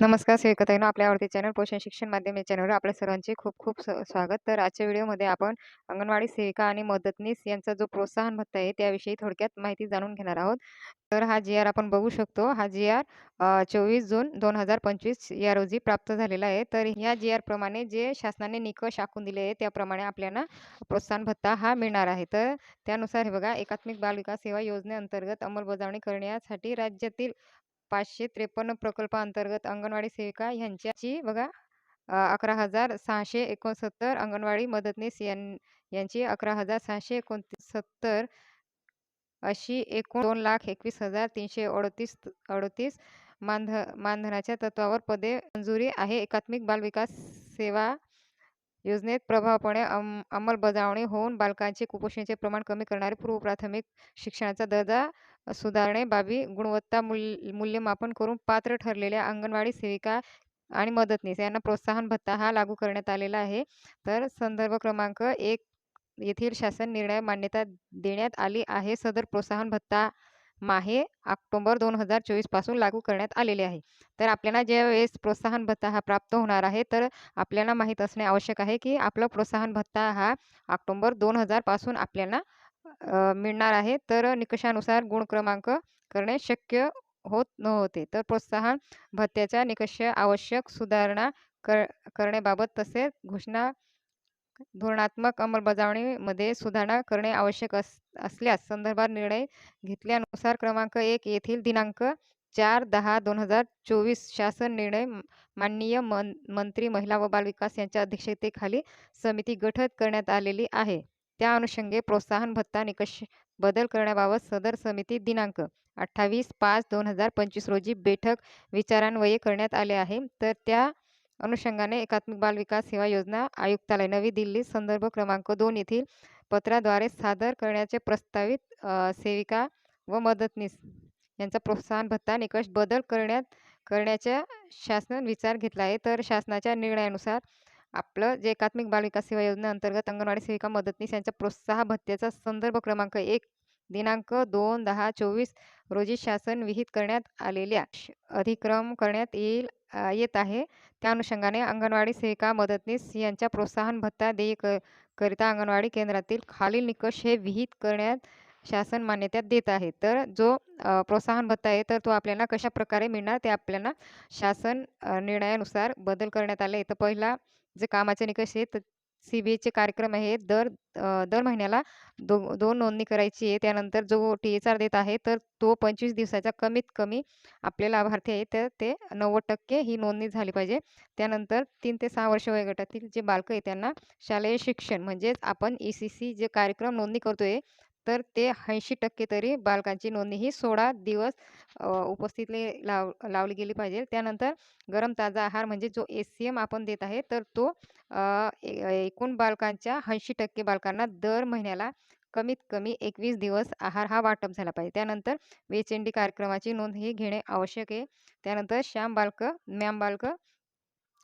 नमस्कार सेविकाताईंनो आपल्या आवडते चॅनल पोषण शिक्षण माध्यम या चॅनलवर आपल्या सर्वांचे खूप खूप स्वागत. तर आजच्या व्हिडिओमध्ये आपण अंगणवाडी सेविका आणि मदतनीस यांचा जो प्रोत्साहन भत्ता आहे त्याविषयी थोडक्यात माहिती जाणून घेणार आहोत. तर हा जी आर आपण बघू शकतो हा जी आर चोवीस जून दोन हजार पंचवीस या रोजी प्राप्त झालेला आहे. तर या जी आर प्रमाणे जे शासनाने निकष आखून दिले आहे त्याप्रमाणे आपल्याला प्रोत्साहन भत्ता हा मिळणार आहे. तर त्यानुसार हे बघा एकात्मिक बाल विकास सेवा योजनेअंतर्गत अंमलबजावणी करण्यासाठी राज्यातील पाचशे त्रेपन्न प्रकल्पाअंतर्गत अंगणवाडी सेविका यांच्याची बघा अकरा हजार सहाशे एकोणसत्तर अंगणवाडी मदतनीस यां यांची अकरा हजार सहाशे एकोणसत्तर अशी एकूण दोन लाख एकवीस हजार तीनशे अडतीस अडतीस मानध मानधनाच्या तत्वावर पदे मंजुरी आहे. एकात्मिक बालविकास सेवा योजनेत प्रभावपणे अंमलबजावणी होऊन बालकांचे कुपोषणाचे प्रमाण कमी करणारे पूर्व प्राथमिक शिक्षणाचा दर्जा सुधारणे बाबी गुणवत्ता मूल्य मूल्यमापन करून पात्र ठरलेल्या अंगणवाडी सेविका आणि मदतनीस यांना प्रोत्साहन भत्ता हा लागू करण्यात आलेला आहे. तर संदर्भ क्रमांक एक येथील शासन निर्णय मान्यता देण्यात आली आहे. सदर प्रोत्साहन भत्ता माहे ऑक्टोबर दोन हजार चोवीसपासून लागू करण्यात आलेले आहे. तर आपल्याला ज्यावेळेस प्रोत्साहन भत्ता हा प्राप्त होणार आहे तर आपल्याला माहीत असणे आवश्यक आहे की आपला प्रोत्साहन भत्ता हा ऑक्टोबर दोन हजारपासून आपल्याला मिळणार आहे. तर निकषानुसार गुण क्रमांक करणे शक्य होत नव्हते. तर प्रोत्साहन भत्त्याच्या निकष आवश्यक सुधारणा कर करण्याबाबत तसेच घोषणा धोरणात्मक अंमलबजावणीमध्ये सुधारणा करणे आवश्यक अस असल्यास संदर्भात निर्णय घेतल्यानुसार क्रमांक एक येथील दिनांक चार दहा दोन हजार चोवीस शासन निर्णय माननीय मन मंत्री महिला व बालविकास यांच्या अध्यक्षतेखाली समिती गठीत करण्यात आलेली आहे. त्या अनुषंगे प्रोत्साहन भत्ता निकष बदल करण्याबाबत सदर समिती दिनांक अठ्ठावीस पाच दोन हजार पंचवीस रोजी बैठक विचारान्वये करण्यात आले आहे. तर त्या अनुषंगाने एकात्मिक बाल विकास सेवा योजना आयुक्तालय नवी दिल्ली संदर्भ क्रमांक दोन येथील पत्राद्वारे सादर करण्याचे प्रस्तावित सेविका व मदतनीस यांचा प्रोत्साहन भत्ता निकष बदल करण्यात करण्याच्या शासन विचार घेतला आहे. तर शासनाच्या निर्णयानुसार आपलं जे एकात्मिक बालविकास सेवा योजनेअंतर्गत अंगणवाडी सेविका मदतनीस यांच्या प्रोत्साहन भत्त्याचा संदर्भ क्रमांक एक दिनांक दोन दहा चोवीस रोजी शासन विहित करण्यात आलेल्या श- अधिक्रम करण्यात येईल येत आहे. त्या अनुषंगाने अंगणवाडी सेविका मदतनीस यांच्या प्रोत्साहन भत्ता देय करिता अंगणवाडी केंद्रातील खालील निकष हे विहित करण्यात शासन मान्यता देत आहे. तर जो प्रोत्साहन भत्ता आहे तर तो आपल्याला कशा प्रकारे मिळणार ते आपल्याला शासन निर्णयानुसार बदल करण्यात आले. तर पहिला जे कामाचे निकष आहेत सी बी एचे कार्यक्रम आहे दर दर महिन्याला दो दोन नोंदणी करायची आहे. त्यानंतर जो टी एच आर देत आहे तर तो पंचवीस दिवसाचा कमीत कमी आपले लाभार्थी आहे तर ते नव्वद टक्के ही नोंदणी झाली पाहिजे. त्यानंतर तीन ते सहा वर्ष वयोगटातील जे बालकं आहे त्यांना शालेय शिक्षण म्हणजेच आपण ई सी सी जे कार्यक्रम नोंदणी करतोय तर ते ऐंशी टक्के तरी बालकांची नोंदणी ही सोळा दिवस उपस्थित लाव लावली गेली पाहिजे. त्यानंतर गरम ताजा आहार म्हणजे जो ए सी एम आपण देत आहे तर तो एकूण बालकांच्या ऐंशी टक्के बालकांना दर महिन्याला कमीत कमी एकवीस दिवस आहार हा वाटप झाला पाहिजे. त्यानंतर वेचेंडी कार्यक्रमाची नोंद ही घेणे आवश्यक आहे. त्यानंतर श्याम बालक मॅम बालक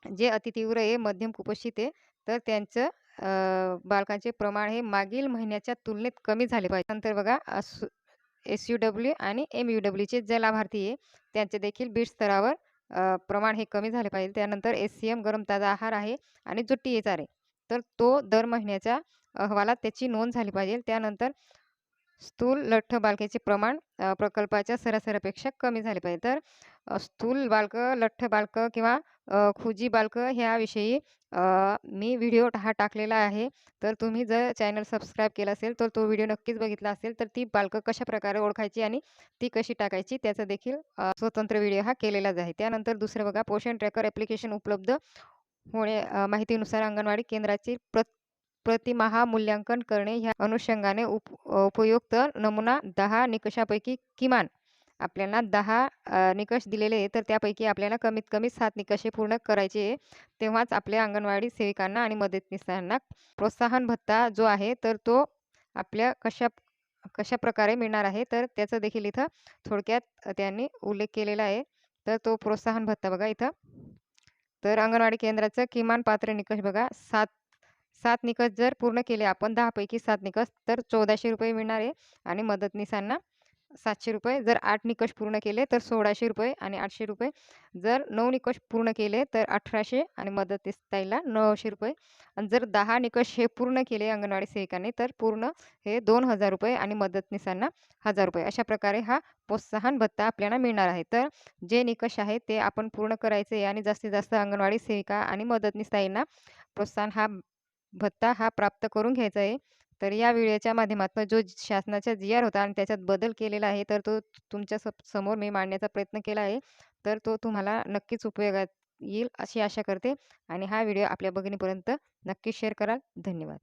जे अतितीव्र आहे मध्यम कुपोषित आहे तर त्यांचं बालकांचे प्रमाण हे मागील महिन्याच्या तुलनेत कमी झाले पाहिजे. नंतर बघा एस यू डब्ल्यू आणि एम यू डब्ल्यूचे जे लाभार्थी आहे त्यांचे देखील बीड स्तरावर प्रमाण हे कमी झाले पाहिजे. त्यानंतर एस सी एम गरम ताजा आहार आहे आणि जो टी एच आर आहे. तर तो दर महिन्याच्या अहवालात त्याची नोंद झाली पाहिजे. त्यानंतर स्थूल लठ्ठ बालकाचे प्रमाण प्रकल्पाच्या सरासरीपेक्षा कमी झाले पाहिजे. तर स्थूल बालकं लठ्ठ बालकं किंवा खुजी बालकं ह्याविषयी मी व्हिडिओ हा टाकलेला आहे. तर तुम्ही जर चॅनल सबस्क्राईब केला असेल तर तो व्हिडिओ नक्कीच बघितला असेल तर ती बालकं कशाप्रकारे ओळखायची आणि ती कशी टाकायची त्याचा देखील स्वतंत्र व्हिडिओ हा केलेलाच आहे. त्यानंतर दुसरं बघा पोषण ट्रॅकर ॲप्लिकेशन उपलब्ध होणे माहितीनुसार अंगणवाडी केंद्राची प्र प्रतिमाहा मूल्यांकन करणे ह्या अनुषंगाने उप उपयुक्त नमुना दहा निकषापैकी किमान आपल्याला दहा निकष दिलेले आहे तर त्यापैकी आपल्याला कमीत कमी सात निकष हे पूर्ण करायचे आहे तेव्हाच आपल्या अंगणवाडी सेविकांना आणि मदतनीसांना प्रोत्साहन भत्ता जो आहे तर तो आपल्या कशा कशा प्रकारे मिळणार आहे तर त्याचं देखील इथं थोडक्यात त्यांनी उल्लेख केलेला आहे. तर तो प्रोत्साहन भत्ता बघा इथं. तर अंगणवाडी केंद्राचं किमान पात्र निकष बघा सात सात निकष जर पूर्ण केले आपण दहापैकी सात निकष तर चौदाशे रुपये मिळणार आहे. आणि मदतनीसांना ₹700 जर आठ निकष पूर्ण केले तर ₹1600 आणि ₹800 जर नऊ निकष पूर्ण केले तर अठराशे आणि मदतनीस ताईला ₹900 आणि जर दहा निकष हे पूर्ण केले अंगणवाडी सेविकांनी तर पूर्ण हे ₹2000 आणि मदतनीसांना ₹1000 अशा प्रकारे हा प्रोत्साहन भत्ता आपल्याला मिळणार आहे. तर जे निकष आहेत ते आपण पूर्ण करायचे आणि जास्तीत जास्त अंगणवाडी सेविका आणि मदतनीस ताईंना प्रोत्साहन हा भत्ता हा प्राप्त करून घ्यायचा आहे. तर या व्हिडिओच्या माध्यमातून जो शासनाचा जी-आर होता आणि त्याच्यात बदल केलेला आहे तर तो तुमच्या स समोर मी मांडण्याचा प्रयत्न केला आहे. तर तो तुम्हाला नक्कीच उपयोगात येईल अशी आशा करते आणि हा व्हिडिओ आपल्या भगिनीपर्यंत नक्की शेअर कराल. धन्यवाद.